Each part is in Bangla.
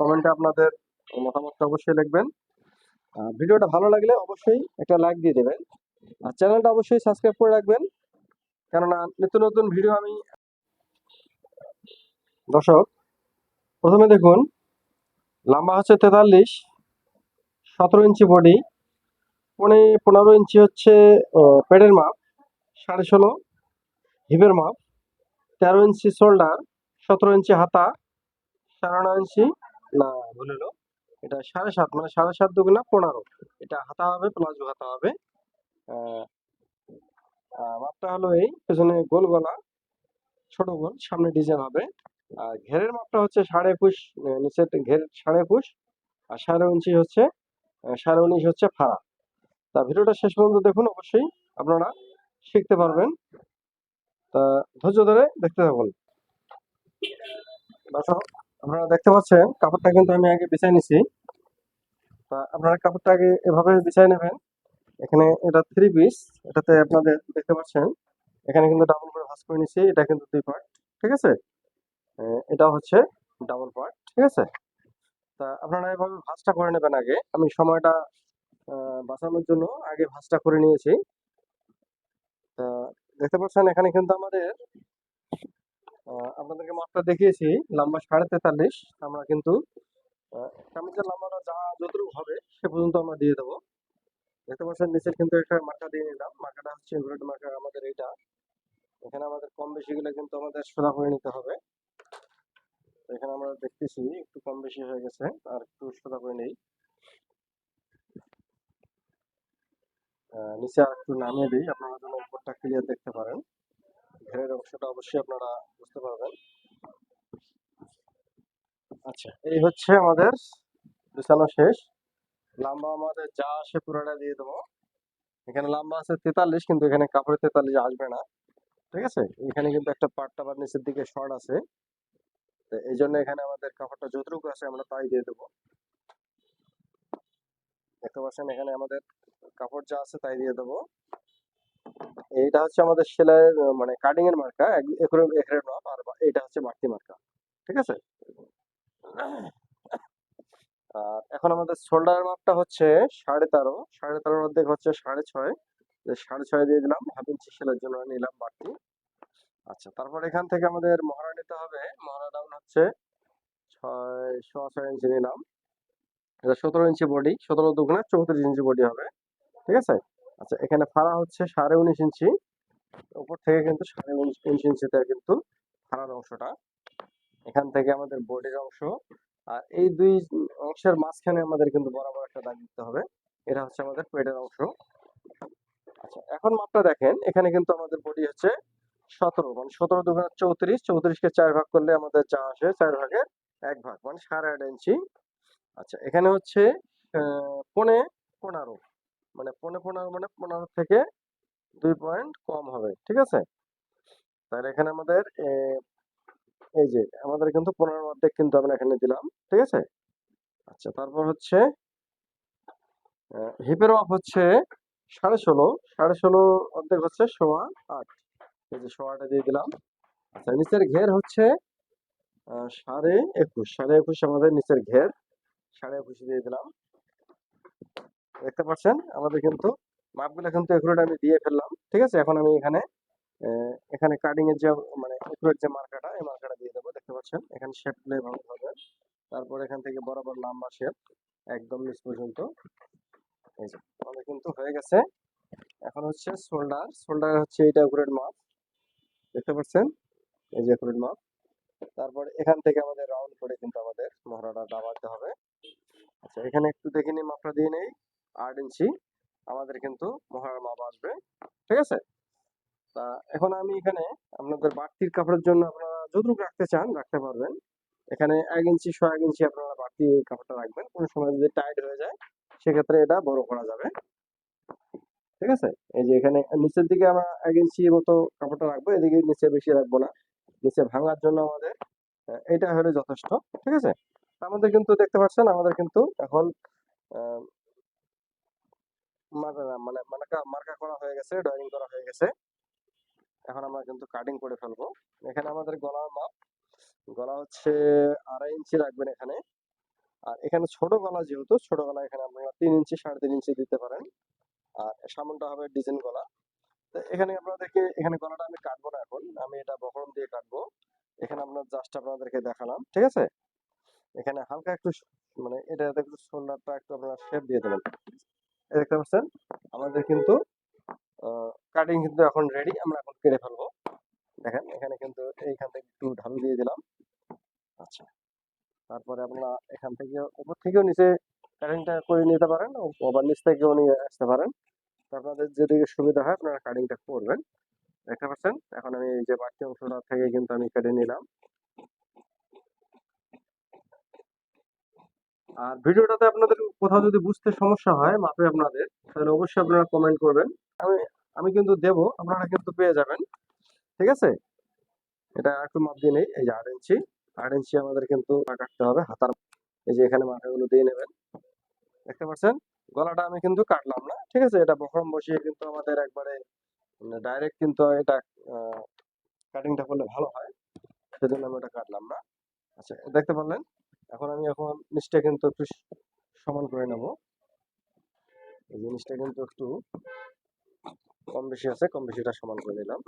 কমেন্টে আপনাদের মতামতটা অবশ্যই লিখবেন। ভিডিওটা ভালো লাগলে অবশ্যই একটা লাইক দিয়ে দেবেন। আর চ্যানেলটা অবশ্যই সাবস্ক্রাইব করে রাখবেন। কেননা নিত্য নতুন ভিডিও আমি দর্শক, প্রথমে দেখুন, লম্বা হচ্ছে তেতাল্লিশ, সতেরো ইঞ্চি বডি পনে পনেরো ইঞ্চি হচ্ছে পেটের মাপ, সাড়ে ষোলো, হিপের মাপ, তেরো ইঞ্চি শোল্ডার সতেরো ইঞ্চি হাতা, সাড়ে ইঞ্চি না ভুল হলো এটা সাড়ে সাত মানে সাড়ে সাত দুগুণা পনেরো। এটা হাতা হবে প্লাজো হাতা হবে। মাপটা হলো এই, পেছনে গোল গলা, ছোট গোল, সামনে ডিজাইন হবে। আর ঘেরের মাপটা হচ্ছে সাড়ে একুশ নিচের ঘের সাড়ে একুশ, আর সাড়ে উনত্রিশ হচ্ছে সাড়ে উনিশ হচ্ছে ফাড়া। তা ভিডিওটা শেষ পর্যন্ত দেখুন, অবশ্যই আপনারা শিখতে পারবেন। তা ধৈর্য ধরে দেখতে থাকুন। দর্শক আপনারা দেখতে পাচ্ছেন, কাপড়টা কিন্তু আমি আগে বিছাই নিছি। তা আপনারা কাপড়টা আগে এভাবে বিছাই নেবেন। এখানে এটা থ্রি পিস এটাতে আপনাদের দেখতে পাচ্ছেন, এখানে কিন্তু ডাবল করে ভাঁজ করে নিছি, এটা কিন্তু দুই পার্ট ঠিক আছে? এটা হচ্ছে ডাবল পার্ট ঠিক আছে? তা আপনারা এভাবে ভাঁজটা করে নেবেন আগে। আমি সময়টা বাঁচানোর জন্য আগে ভাঁজটা করে নিয়েছি। তা দেখতে পাচ্ছেন, এখানে কিন্তু আমাদের আপনাদেরকে মাপটা দেখিয়েছি, লম্বা সাড়ে তেতাল্লিশ। আমরা কিন্তু কামিজের লম্বাটা যা যতটুকু হবে সে পর্যন্ত আমরা দিয়ে দেবো। দেখতে পাচ্ছেন, নিচের কিন্তু একটা মার্কা দিয়ে নিলাম। মার্কাটা হচ্ছে এমব্রয়েড মার্কা আমাদের এইটা। এখানে আমাদের কম বেশি গুলো কিন্তু আমাদের সোজা করে নিতে হবে। এখানে আমরা দেখতেছি, একটু কম বেশি হয়ে গেছে, আর একটু সোজা করে নেই। নিচে আর একটু নামিয়ে দিই, আপনারা যেন উপরটা ক্লিয়ার দেখতে পারেন। ঘেরের অংশটা অবশ্যই আপনারা বুঝতে পারবেন। আচ্ছা এই হচ্ছে আমাদের বিছানো শেষ। লম্বা আমাদের যা আসে পুরোটা দিয়ে দেবো। এখানে লম্বা আছে তেতাল্লিশ, কিন্তু এখানে কাপড়ের তেতাল্লিশ আসবে না। ঠিক আছে? এখানে কিন্তু একটা পাটটা বা নিচের দিকে শর্ট আছে। তো এই জন্য এখানে আমাদের কাপড়টা যতটুকু আছে আমরা তাই দিয়ে দেবো। দেখতে পাচ্ছেন এখানে আমাদের কাপড় যা আছে তাই দিয়ে দেবো। এইটা হচ্ছে আমাদের সেলাইয়ের মানে কাটিং এর মার্কা একরের মাপ আর এটা হচ্ছে বাড়তি মার্কা ঠিক আছে? আর এখন আমাদের শোল্ডার মাপটা হচ্ছে সাড়ে তেরো, সাড়ে তেরোর অর্ধেক হচ্ছে সাড়ে ছয় সাড়ে ছয় দিয়ে দিলাম হাফ ইঞ্চি সেলাইয়ের জন্য নিলাম বাড়তি। আচ্ছা তারপর এখান থেকে আমাদের মহড়া নিতে হবে, মহড়া ডাউন হচ্ছে ছয়, সোয়া ছয় ইঞ্চি নিলাম। এটা সতেরো ইঞ্চি বডি সতেরো দুগুণে চৌত্রিশ ইঞ্চি বডি হবে, ঠিক আছে? আচ্ছা এখানে ফাড়া হচ্ছে সাড়ে উনিশ ইঞ্চি। উপর থেকে কিন্তু সাড়ে উনিশ ইঞ্চিতে কিন্তু ফাড়ার অংশটা। এখান থেকে আমাদের বডির অংশ। আর এই দুই অংশের মাঝখানে আমাদের কিন্তু বরাবর একটা দাগ দিতে হবে। এটা হচ্ছে আমাদের পেটের অংশ। আচ্ছা এখন মাপটা দেখেন। এখানে কিন্তু আমাদের বডি হচ্ছে সতেরো। মানে সতেরো দুগুণে চৌত্রিশ। চৌত্রিশকে চার ভাগ করলে আমাদের যা আসে, চার ভাগের এক ভাগ। মানে সাড়ে আট ইঞ্চি। আচ্ছা এখানে হচ্ছে পনে পনেরো। মানে পনে পনেরো মানে পনেরো থেকে দুই পয়েন্ট কম হবে, ঠিক আছে? তাহলে এখানে আমাদের এই যে, আমাদের কিন্তু পনেরো অর্ধেক কিন্তু আমরা এখানে দিলাম, ঠিক আছে? আচ্ছা তারপর হচ্ছে হিপের মাপ হচ্ছে সাড়ে ষোলো সাড়ে ষোলো অর্ধেক হচ্ছে সোয়া আট, এই যে সোয়াটা দিয়ে দিলাম। আচ্ছা নিচের ঘের হচ্ছে সাড়ে একুশ সাড়ে একুশ আমাদের নিচের ঘের, সাড়ে একুশে দিয়ে দিলাম। দেখতে পাচ্ছেন? আমাদের কিন্তু মাপগুলো কিন্তু একুরেট আমি দিয়ে ফেললাম, ঠিক আছে? এখন আমি এখানে এখানে কাটিং এর যে মানে একুরেট যে মার্কাটা, এই মার্কাটা দিয়ে দেবো, দেখতে পাচ্ছেন? এখানে শেপগুলো এভাবে হবে। তারপর এখান থেকে বরাবর লম্বা শেপ একদম নিচ পর্যন্ত। এই যে, আমাদের কিন্তু হয়ে গেছে। এখন হচ্ছে শোল্ডার শোল্ডার হচ্ছে এইটা একুরেট মাপ, দেখতে পাচ্ছেন? এই যে একুরেট মাপ। তারপর এখান থেকে আমাদের রাউন্ড করে কিন্তু আমাদের মহড়াটা দাবাতে হবে। আচ্ছা এখানে একটু দেখে নিই মাপটা দিয়ে নেই। আট ইঞ্চি, আমাদের কিন্তু মহড়ার মাপ আসবে, ঠিক আছে? তা এখন আমি এখানে আপনাদের বাড়তির কাপড়ের জন্য আপনারা যতটুকু রাখতে চান, রাখতে পারবেন। এখানে এক ইঞ্চি ছ এক ইঞ্চি আপনারা বাড়তি কাপড়টা রাখবেন। কোনো সময় যদি টাইট হয়ে যায়, সেক্ষেত্রে এটা বড় করা যাবে। ঠিক আছে? এই যে এখানে নিচের দিকে আমরা এক ইঞ্চি মতো কাপড়টা রাখব, এদিকে নিচে বেশি রাখব না। নিচে ভাঙার জন্য আমাদের এটা হলে যথেষ্ট, ঠিক আছে? আমাদের কিন্তু দেখতে পাচ্ছেন, আমাদের কিন্তু এখন মানে মার্কা মার্কা করা হয়ে গেছে, ড্রয়িং করা হয়ে গেছে। এখন আমরা কিন্তু কাটিং করে ফেলব। এখানে আমাদের গলার মাপ, গলা হচ্ছে আড়াই ইঞ্চি রাখবেন এখানে। আর এখানে ছোট গলা যেহেতু, ছোট গলা এখানে আপনারা তিন ইঞ্চি, সাড়ে তিন ইঞ্চি দিতে পারেন। আর সামনটা হবে ডিজাইন গলা। তো এখানে আপনাদেরকে, এখানে গলাটা আমি কাটবো না এখন, আমি এটা বহরম দিয়ে কাটবো। এখানে আপনার জাস্ট আপনাদেরকে দেখালাম, ঠিক আছে? এখানে হালকা একটু মানে এটা একটু শোল্ডারটা একটু আপনারা শেপ দিয়ে দেবেন। দেখতে পাচ্ছেন? আমাদের কিন্তু কাটিং কিন্তু এখন রেডি আমরা এখন কেটে ফেলব। দেখেন, এখানে কিন্তু এইখান থেকে একটু ঢালু দিয়ে দিলাম। আচ্ছা। তারপরে আপনারা এখান থেকে উপর থেকেও নিচে কাটিংটা করে নিতে পারেন, আবার নিচ থেকেও নিয়ে আসতে পারেন। আপনাদের যেদিকে সুবিধা হয়, আপনারা কাটিংটা করবেন। দেখতে পাচ্ছেন? এখন আমি এই যে বাকি অংশটা থেকে কিন্তু আমি কেটে নিলাম। আর ভিডিওটাতে আপনাদের কোথাও যদি বুঝতে সমস্যা হয়, মাপে আপনাদের, তাহলে অবশ্যই আপনারা কমেন্ট করবেন। আমি আমি কিন্তু দেব, আপনারা কিন্তু পেয়ে যাবেন। ঠিক আছে? এটা একটু মাপ দিয়ে নেই, এই যে আট ইঞ্চি। আট ইঞ্চি আমাদের কিন্তু কাটতে হবে, হাতার এই যে এখানে মাথাগুলো দিয়ে নেবেন। দেখতে পাচ্ছেন? গলাটা আমি কিন্তু কাটলাম না, ঠিক আছে? এটা বহরম বসিয়ে কিন্তু আমাদের একবারে ডাইরেক্ট কিন্তু এটা কাটিংটা করলে ভালো হয়। সেজন্য আমি ওটা কাটলাম না। আচ্ছা দেখতে পারলেন? এখন আমি এখন নিচটা কিন্তু একটু সমান করে নেব। এই জিনিসটা কিন্তু একটু কম বেশি আছে, কম বেশিটা সমান করে নিলাম।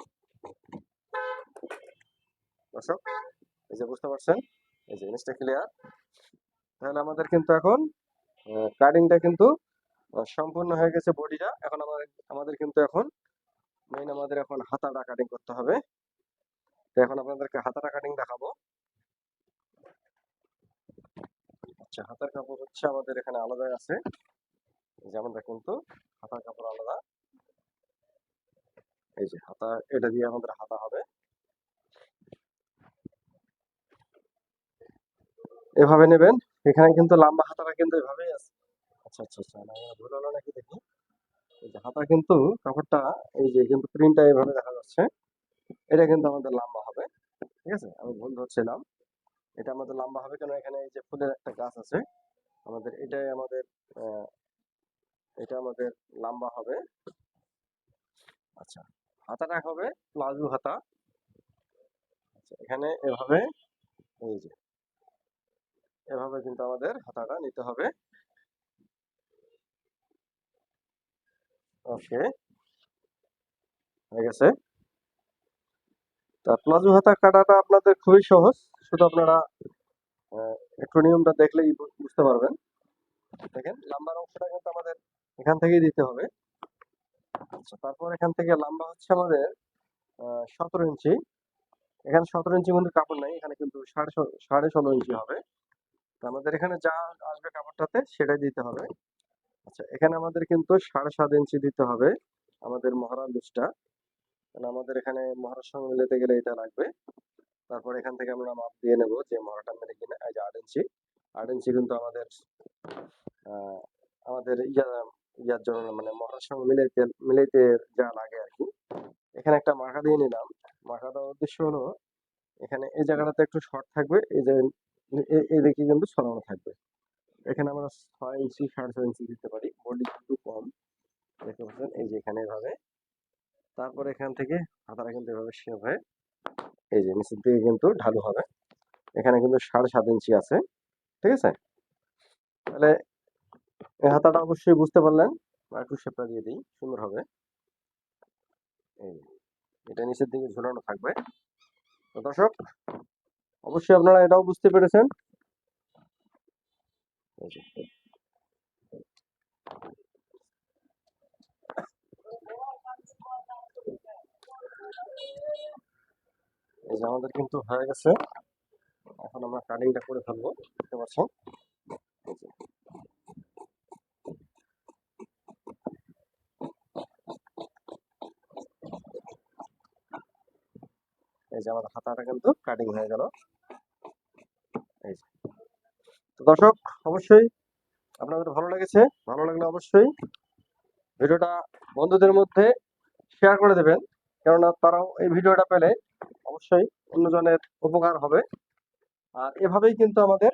দর্শক, এই যে বুঝতে পারছেন? এই যে জিনিসটা ক্লিয়ার তাহলে আমাদের কিন্তু এখন কাটিংটা কিন্তু সম্পূর্ণ হয়ে গেছে বডিটা। এখন আমাদের আমাদের কিন্তু এখন মেইন আমাদের এখন হাতাটা কাটিং করতে হবে। তো এখন আপনাদেরকে হাতাটা কাটিং দেখাবো। আচ্ছা হাতার কাপড় হচ্ছে আমাদের এখানে আলাদাই আছে। এই যে আমাদের কিন্তু হাতার কাপড় আলাদা। এই যে হাতা, এটা দিয়ে আমাদের হাতা হবে। এভাবে নেবেন। এখানে কিন্তু লম্বা হাতাটা কিন্তু এভাবেই আছে। আচ্ছা আচ্ছা আচ্ছা না ভুল হলো নাকি দেখি। এই যে হাতা কিন্তু কাপড়টা, এই যে কিন্তু প্রিন্টটা এভাবে দেখা যাচ্ছে। এটা কিন্তু আমাদের লম্বা হবে। ঠিক আছে? আমি ভুল ধরছিলাম। এটা আমাদের লম্বা হবে কেন এখানে এই যে ফুলের একটা গাছ আছে, আমাদের এটাই আমাদের এটা আমাদের লম্বা হবে। আচ্ছা হাতাটা হবে প্লাজো হাতা। আচ্ছা এখানে এভাবে, এই যে, এভাবে কিন্তু আমাদের হাতাটা নিতে হবে। ওকে, হয়ে গেছে। তা প্লাজো হাতা কাটাটা আপনাদের খুবই সহজ। শুধু আপনারা একটু নিয়মটা দেখলেই বুঝতে পারবেন। দেখেন লাম্বার অংশটা কিন্তু আমাদের এখান থেকেই দিতে হবে। আচ্ছা তারপর এখান থেকে লম্বা হচ্ছে আমাদের সতেরো ইঞ্চি। এখানে সতেরো ইঞ্চি মধ্যে কাপড় নাই, এখানে কিন্তু সাড়ে সাড়ে ষোলো ইঞ্চি হবে। তো আমাদের এখানে যা আসবে কাপড়টাতে সেটাই দিতে হবে। আচ্ছা এখানে আমাদের কিন্তু সাড়ে সাত ইঞ্চি দিতে হবে, আমাদের মহড়া লুজটা। আমাদের এখানে মহড়ার সঙ্গে মিলাতে গেলে এটা লাগবে। তারপর এখান থেকে আমরা মাপ দিয়ে নেব যে মরাটা মেরে কিনা, এই যে আট ইঞ্চি। আট ইঞ্চি কিন্তু আমাদের আমাদের ইয়া, ইয়ার জন্য মানে মরার সঙ্গে মিলাইতে মিলাইতে যা লাগে আর কি। এখানে একটা মাখা দিয়ে নিলাম। মাখা দেওয়ার উদ্দেশ্য হলো, এখানে এই জায়গাটাতে একটু শর্ট থাকবে, এই যে এদিকে কিন্তু সরানো থাকবে। এখানে আমরা ছয় ইঞ্চি, সাড়ে ছয় ইঞ্চি দিতে পারি। বডি একটু কম। দেখতে পাচ্ছেন? এই যে এখানে এভাবে। তারপর এখান থেকে হাতাটা কিন্তু এভাবে শেপ হয়ে। এই যে নিচের দিকে কিন্তু ঢালু হবে। এখানে কিন্তু সাড়ে সাত ইঞ্চি আছে, ঠিক আছে? তাহলে এই হাতাটা অবশ্যই বুঝতে পারলেন একটু শেপটা দিয়ে দিই, সুন্দর হবে। এটা নিচের দিকে ঝোলানো থাকবে। তো দর্শক, অবশ্যই আপনারা এটাও বুঝতে পেরেছেন। এই যে, আমাদের কিন্তু হয়ে গেছে। এখন আমরা কাটিংটা করে ফেলব দেখতে পাচ্ছেন? এই যে, আমাদের হাতাটা কিন্তু কাটিং হয়ে গেল। এই যে। তো দর্শক অবশ্যই আপনাদের ভালো লেগেছে ভালো লাগলে অবশ্যই ভিডিওটা বন্ধুদের মধ্যে শেয়ার করে দেবেন। কেননা তারাও এই ভিডিওটা পেলে অবশ্যই অন্যজনের উপকার হবে। আর এভাবেই কিন্তু আমাদের